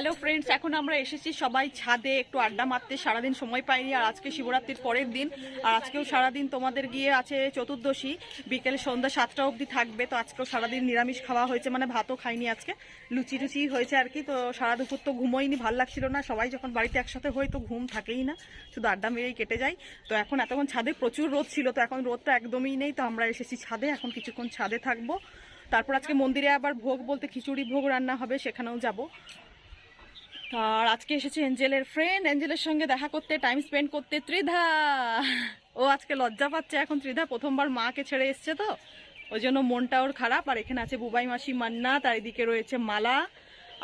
Hello friends এখন আমরা এসেছি সবাই ছাদে, একটু আড্ডা মারতে। সারাদিন সময় পাইনি আর আজকে শিবরাত্রির পরের দিন। আর আজকেও সারাদিন তোমাদের গিয়ে আছে চতুর্দশী। বিকেল সন্ধ্যা সাতটা অবধি থাকবে, তো আজকেও সারাদিন নিরামিষ খাওয়া হয়েছে মানে ভাতও খাইনি আজকে। লুচি টুচি হয়েছে আর কি, তো সারা দুপুর তো ঘুমোইনি, ভালো লাগছিল না। সবাই যখন বাড়িতে একসাথে হয় তো ঘুম থাকেই না। শুধু আড্ডা মেরেই কেটে যায় তো এখন এতক্ষণ ছাদে প্রচুর রোদ ছিল, তো এখন রোদটা একদমই নেই। তো আমরা এসেছি ছাদে, এখন কিছুক্ষণ ছাদে থাকব। তারপর আজকে মন্দিরে আবার ভোগ বলতে খিচুড়ি ভোগ রান্না হবে, সেখানেও যাব। আর আজকে এসেছে এঞ্জেলের ফ্রেন্ড এঞ্জেলের সঙ্গে দেখা করতে টাইম স্পেন্ড করতে ত্রিধা। ও আজকে লজ্জা পাচ্ছে, এখন ত্রিধা প্রথমবার মাকে ছেড়ে এসছে তো। ওই জন্য মনটা ওর খারাপ, আর এখানে আছে বুবাই মাসি মান্না তার এদিকে রয়েছে মালা,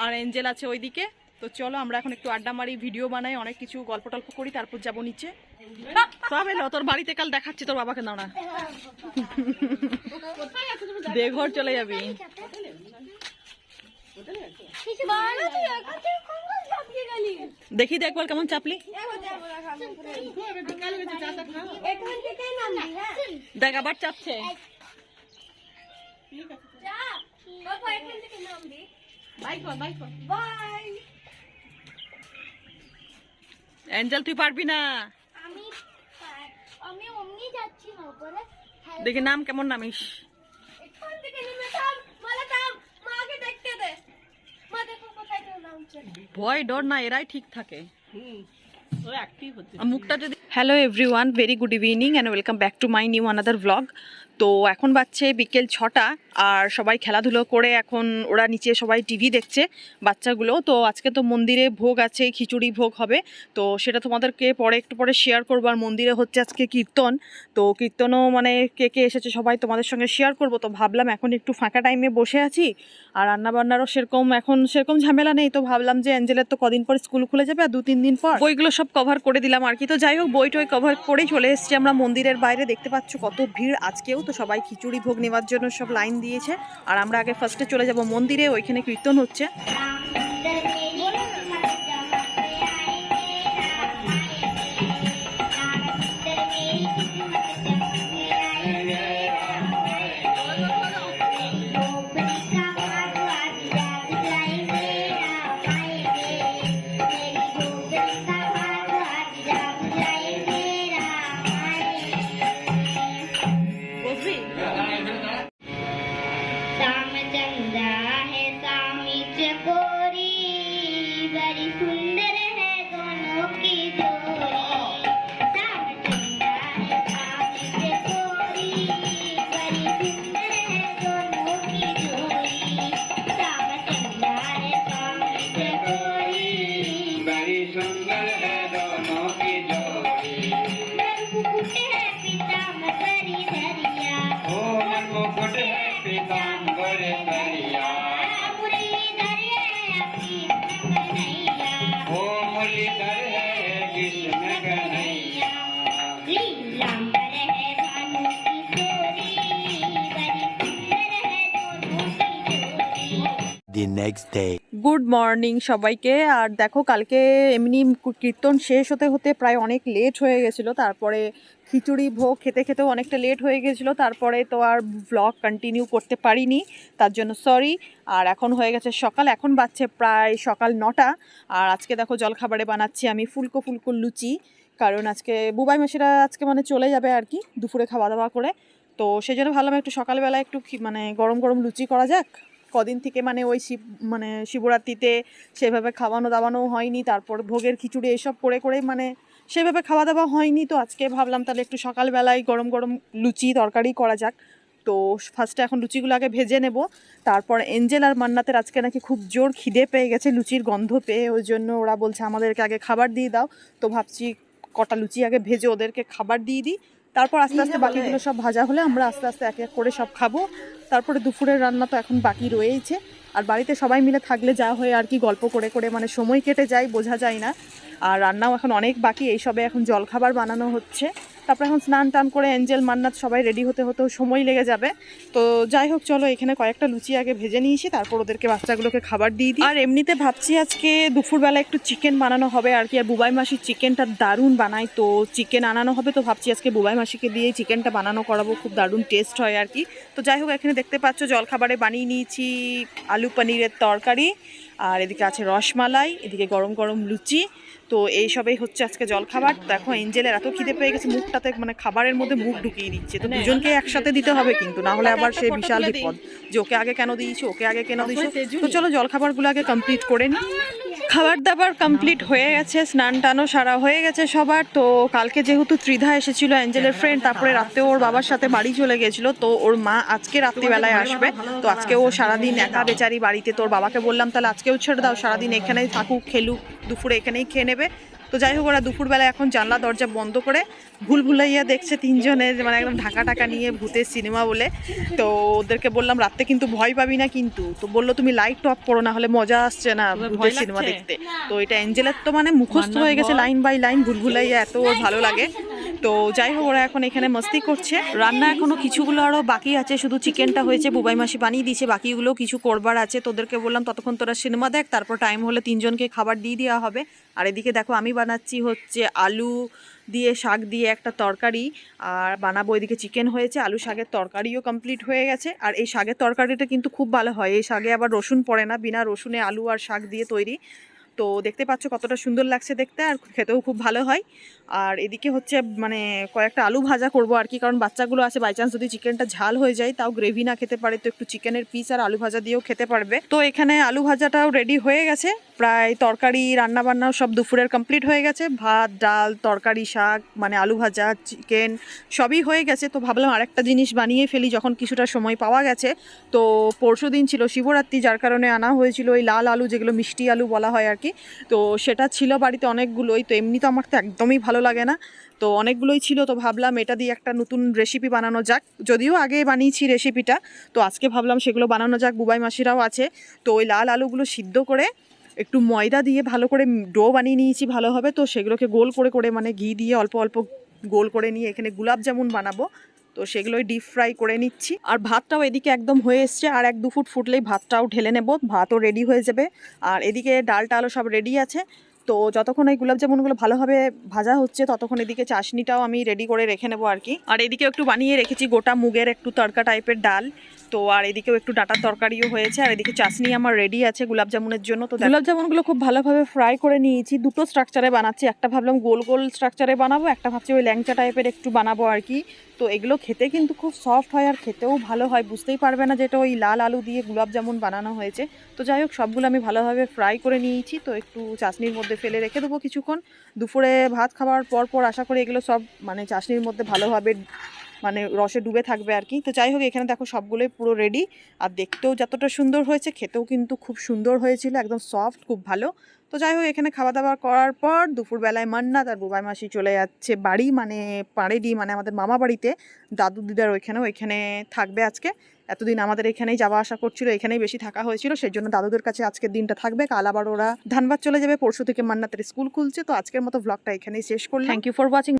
আর এঞ্জেল আছে ওইদিকে। তো চলো আমরা এখন একটু আড্ডা মারি ভিডিও বানাই, অনেক কিছু গল্প টল্প করি, তারপর যাব নিচে। তবে তোর বাড়িতে কাল দেখাচ্ছি, তোর বাবাকে দাও না। বেঘর চলে যাবি। দেখি তো একবার কেমন চাপলি। দেখ আবার চাপছে। অ্যাঞ্জেল তুই পারবি না। দেখি নাম কেমন নামিস এখান থেকে নেমে থাম মালা থাম মাকে দেখতে দে মা দেখো কোথায় কেউ নামছে ভয় ডর না এরাই ঠিক থাকে। মুখটা যদি hello everyone very good evening and welcome back to my new another blog তো এখন বাচ্চে বিকেল ছটা আর সবাই খেলাধুলো করে এখন ওরা নিচে সবাই টিভি দেখছে বাচ্চাগুলো। তো আজকে তো মন্দিরে ভোগ আছে, খিচুড়ি ভোগ হবে। তো সেটা তোমাদেরকে পরে একটু পরে শেয়ার করব। আর মন্দিরে হচ্ছে আজকে কীর্তন। তো কীর্তনও মানে কে কে এসেছে সবাই তোমাদের সঙ্গে শেয়ার করব। তো ভাবলাম এখন একটু ফাঁকা টাইমে বসে আছি আর রান্নাবান্নারও সেরকম এখন সেরকম ঝামেলা নেই। তো ভাবলাম যে অ্যাঞ্জেলের তো কদিন পর স্কুল খুলে যাবে আর দু তিন দিন পর বইগুলো সব কভার করে দিলাম আর কি। তো যাই হোক, বই টই কভার করেই চলে এসেছি আমরা মন্দিরের বাইরে। দেখতে পাচ্ছ কত ভিড়। আজকেও তো সবাই খিচুড়ি ভোগ নেওয়ার জন্য সব লাইন দিয়েছে, আর আমরা আগে ফার্স্টে চলে যাব মন্দিরে, ওইখানে কীর্তন হচ্ছে। The next day. Good morning সবাইকে। আর দেখো, কালকে এমনি কীর্তন শেষ হতে হতে প্রায় অনেক লেট হয়ে গেছিল। তারপরে খিচুড়ি ভোগ খেতে খেতেও অনেকটা লেট হয়ে গেছিল। তারপরে তো আর ব্লগ কন্টিনিউ করতে পারিনি, তার জন্য সরি আর এখন হয়ে গেছে সকাল, এখন বাজছে প্রায় সকাল নটা। আর আজকে দেখো, জলখাবারে বানাচ্ছি আমি ফুলকো ফুলকো লুচি। কারণ আজকে বুবাই মাসিরা আজকে মানে চলে যাবে আর কি, দুপুরে খাওয়া দাওয়া করে। তো সেই জন্য ভাবলাম একটু সকালবেলা একটু মানে গরম গরম লুচি করা যাক। কদিন থেকে মানে ওই শিব মানে শিবরাত্রিতে সেভাবে খাওয়ানো দাওয়ানো হয়নি তারপর ভোগের খিচুড়ি এসব করে করে মানে সেভাবে খাওয়া দাওয়া হয়নি তো আজকে ভাবলাম তাহলে একটু সকালবেলায় গরম গরম লুচি তরকারি করা যাক। তো ফার্স্টে এখন লুচিগুলো আগে ভেজে নেব তারপর এঞ্জেল আর মান্নাতের আজকে নাকি খুব জোর খিদে পেয়ে গেছে লুচির গন্ধ পেয়ে ওই জন্য ওরা বলছে আমাদেরকে আগে খাবার দিয়ে দাও। তো ভাবছি কটা লুচি আগে ভেজে ওদেরকে খাবার দিয়ে দিই তারপর আস্তে আস্তে বাকিগুলো সব ভাজা হলে আমরা আস্তে আস্তে এক এক করে সব খাব। তারপরে দুপুরের রান্না তো এখন বাকি রয়েইছে। আর বাড়িতে সবাই মিলে থাকলে যা হয় আর কি গল্প করে করে মানে সময় কেটে যায়, বোঝা যায় না। আর রান্নাও এখন অনেক বাকি, এইসবে এখন জলখাবার বানানো হচ্ছে। তারপর এখন স্নান টান করে এঞ্জেল মান্নাত সবাই রেডি হতে হতেও সময় লেগে যাবে। তো যাই হোক, চলো এখানে কয়েকটা লুচি আগে ভেজে নিয়েছি তারপর ওদেরকে বাচ্চাগুলোকে খাবার দিয়ে দিই। আর এমনিতে ভাবছি আজকে দুপুরবেলা একটু চিকেন বানানো হবে, আর কি, আর বুবাই মাসির চিকেনটা দারুণ বানায়। তো চিকেন আনানো হবে, তো ভাবছি আজকে বুবাই মাসিকে দিয়ে চিকেনটা বানানো করাবো, খুব দারুণ টেস্ট হয় আর কি। তো যাই হোক, এখানে দেখতে পাচ্ছ, জলখাবারে বানিয়ে নিয়েছি আলু পনিরের তরকারি। আর এদিকে আছে রসমালাই এদিকে গরম গরম লুচি। তো এইসবই হচ্ছে আজকে জলখাবার। দেখো এঞ্জেলের এত খিদে পেয়ে গেছে মুখটাতে মানে খাবারের মধ্যে মুখ ঢুকিয়ে দিচ্ছে। তো দুজনকে একসাথে দিতে হবে কিন্তু না হলে আবার সে বিশাল বিপদ। যে ওকে আগে কেন দিয়েছি ওকে আগে কেন দিয়েছি। তো চলো জলখাবারগুলো আগে কমপ্লিট করে নিই খাবার দাবার কমপ্লিট হয়ে গেছে স্নান টানও সারা হয়ে গেছে সবার। তো কালকে যেহেতু ত্রিধা এসেছিল, অ্যাঞ্জেলের ফ্রেন্ড তারপরে রাতে ওর বাবার সাথে বাড়ি চলে গেছিল, তো ওর মা আজকে রাত্রিবেলায় আসবে। তো আজকে ও সারাদিন একা বেচারি বাড়িতে, তোর বাবাকে বললাম, তাহলে আজকেও ছেড়ে দাও, সারাদিন এখানেই থাকুক, খেলুক, দুপুরে এখানেই খেয়ে নেবে। তো যাই হোক ওরা দুপুরবেলা এখন জানলা দরজা বন্ধ করে ভুল ভুলাইয়া দেখছে তিনজনে মানে একদম ঢাকা টাকা নিয়ে ভূতের সিনেমা বলে। তো ওদেরকে বললাম রাত্রে কিন্তু ভয় পাবি না কিন্তু। তো বলল তুমি লাইট টপ করো না হলে মজা আসছে না ভূতের সিনেমা দেখতে। তো এটা এঞ্জেলের তো মানে মুখস্থ হয়ে গেছে লাইন বাই লাইন ভুল ভুলাইয়া এত ভালো লাগে। তো যাই হোক, ওরা এখন এখানে মস্তি করছে। রান্না এখনও কিছুগুলো আরও বাকি আছে, শুধু চিকেনটা হয়েছে, বুবাই মাসি বানিয়ে দিয়েছে, বাকিগুলো কিছু করবার আছে। তোদেরকে বললাম, ততক্ষণ তোরা সিনেমা দেখ, তারপর টাইম হলে তিনজনকে খাবার দিয়ে দেওয়া হবে। আর এদিকে দেখো, আমি বানাচ্ছি হচ্ছে আলু দিয়ে শাক দিয়ে একটা তরকারি, আর বানাবো এদিকে চিকেন হয়েছে, আলু শাকের তরকারিও কমপ্লিট হয়ে গেছে। আর এই শাকের তরকারিটা কিন্তু খুব ভালো হয়, এই শাকে আবার রসুন পড়ে না, বিনা রসুনে আলু আর শাক দিয়ে তৈরি। তো দেখতে পাচ্ছ কতটা সুন্দর লাগছে দেখতে, আর খেতেও খুব ভালো হয়। আর এদিকে হচ্ছে মানে কয়েকটা আলু ভাজা করব আর কি, কারণ বাচ্চাগুলো আছে বাই চান্স যদি চিকেনটা ঝাল হয়ে যায়, তাও গ্রেভি না খেতে পারে, তো একটু চিকেনের পিস আর আলু ভাজা দিয়েও খেতে পারবে। তো এখানে আলু ভাজাটাও রেডি হয়ে গেছে, প্রায় তরকারি রান্না বান্নাও সব দুপুরের কমপ্লিট হয়ে গেছে। ভাত, ডাল, তরকারি, শাক মানে আলু ভাজা, চিকেন, সবই হয়ে গেছে। তো ভাবলাম আরেকটা জিনিস বানিয়ে ফেলি, যখন কিছুটা সময় পাওয়া গেছে। তো পরশু দিন ছিল শিবরাত্রি, যার কারণে আনা হয়েছিল ওই লাল আলু, যেগুলো মিষ্টি আলু বলা হয় আর কি তো সেটা ছিল বাড়িতে অনেকগুলোই, তো এমনি তো আমার তো একদমই ভালো লাগে না। তো অনেকগুলোই ছিল, তো ভাবলাম এটা দিয়ে একটা নতুন রেসিপি বানানো যাক। যদিও আগে বানিয়েছি রেসিপিটা তো আজকে ভাবলাম সেগুলো বানানো যাক, বুবাই মাসিরাও আছে। তো ওই লাল আলুগুলো সিদ্ধ করে একটু ময়দা দিয়ে ভালো করে ডো বানিয়ে নিয়েছি ভালোভাবে। তো সেগুলোকে গোল করে করে মানে ঘি দিয়ে অল্প অল্প গোল করে নিয়ে এখানে গুলাব জামুন বানাবো। তো সেগুলোই ডিপ ফ্রাই করে নিচ্ছি। আর ভাতটাও এদিকে একদম হয়ে এসছে, আর এক দু ফুট ফুটলেই ভাতটাও ঢেলে নেব, ভাতও রেডি হয়ে যাবে। আর এদিকে ডাল টালও সব রেডি আছে। তো যতক্ষণ এই গুলাব জামুনগুলো ভালোভাবে ভাজা হচ্ছে, ততক্ষণ এদিকে চাশনিটাও আমি রেডি করে রেখে নেব আর কি। আর এদিকে একটু বানিয়ে রেখেছি গোটা মুগের একটু তড়কা টাইপের ডাল। তো আর এদিকেও একটু ডাটার তরকারিও হয়েছে, আর এদিকে চাশনি আমার রেডি আছে গুলাব জামুনের জন্য। তো গুলাব জামুনগুলো খুব ভালোভাবে ফ্রাই করে নিয়েছি, দুটো স্ট্রাকচারে বানাচ্ছি। একটা ভাবলাম গোল গোল স্ট্রাকচারে বানাবো, একটা ভাবছি ওই ল্যাংচা টাইপের একটু বানাবো আর কি। তো এগুলো খেতে কিন্তু খুব সফট হয় আর খেতেও ভালো হয়, বুঝতেই পারবে না যেটা ওই লাল আলু দিয়ে গুলাব জামুন বানানো হয়েছে। তো যাই হোক, সবগুলো আমি ভালোভাবে ফ্রাই করে নিয়েছি, তো একটু চাশনির মধ্যে ফেলে রেখে দেবো কিছুক্ষণ। দুপুরে ভাত খাওয়ার পর পর আশা করি এগুলো সব মানে চাশনির মধ্যে ভালোভাবে মানে রসে ডুবে থাকবে আর কি। তো যাই হোক, এখানে দেখো সবগুলোই পুরো রেডি আর দেখতেও যতটা সুন্দর হয়েছে, খেতেও কিন্তু খুব সুন্দর হয়েছিল, একদম সফট খুব ভালো। তো যাই হোক, এখানে খাওয়া দাওয়া করার পর দুপুরবেলায় মান্না তার বুবাই মাসি চলে যাচ্ছে বাড়ি মানে পাড়েডি মানে আমাদের মামা বাড়িতে। দাদু দিদার ওইখানে ওইখানে থাকবে আজকে। এতদিন আমাদের এখানেই যাওয়া আসা করছিল, এখানেই বেশি থাকা হয়েছিল সেই জন্য দাদুদের কাছে আজকের দিনটা থাকবে। কাল আবার ওরা ধানবাদ চলে যাবে, পরশু থেকে মান্নাতের স্কুল খুলছে, তো আজকের মতো ব্লগটা এখানেই শেষ করলাম। Thank you for watching